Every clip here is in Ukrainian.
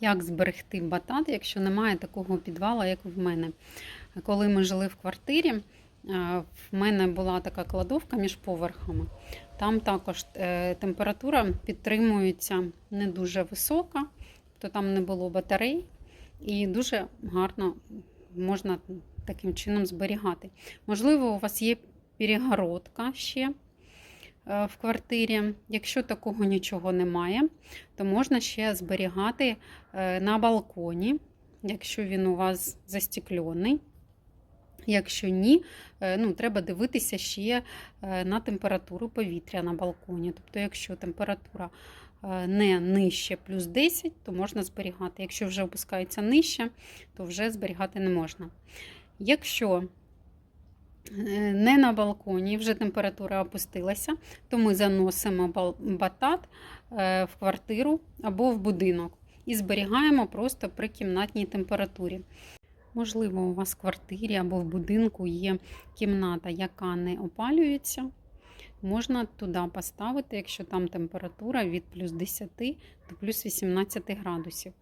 Як зберегти батат, якщо немає такого підвала, як в мене. Коли ми жили в квартирі, е, в мене була така кладовка між поверхами. Там також е, температура підтримується не дуже висока, то там не було батарей, і дуже гарно можна таким чином зберігати. Можливо, у вас є перегородка ще в квартирі. Якщо такого нічого немає, то можна ще зберігати е, на балконі, якщо він у вас застеклений. Якщо ні, е, ну, треба дивитися ще е, на температуру повітря на балконі. Тобто, якщо температура е, не нижче плюс 10, то можна зберігати. Якщо вже опускається нижче, то вже зберігати не можна. Якщо е, не на балконі, вже температура опустилася, то ми заносимо батат е, в квартиру або в будинок і зберігаємо просто при кімнатній температурі. Можливо, у вас в квартирі або в будинку є кімната, яка не опалюється. Можна туди поставити, якщо там температура від плюс 10 до плюс 18 градусів.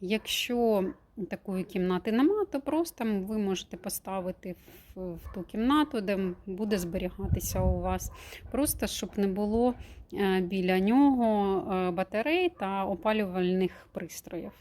Якщо такої кімнати нема, то просто ви можете поставити в, в ту кімнату, де буде зберігатися у вас. Просто щоб не було е, біля нього е, батарей та опалювальних пристроїв.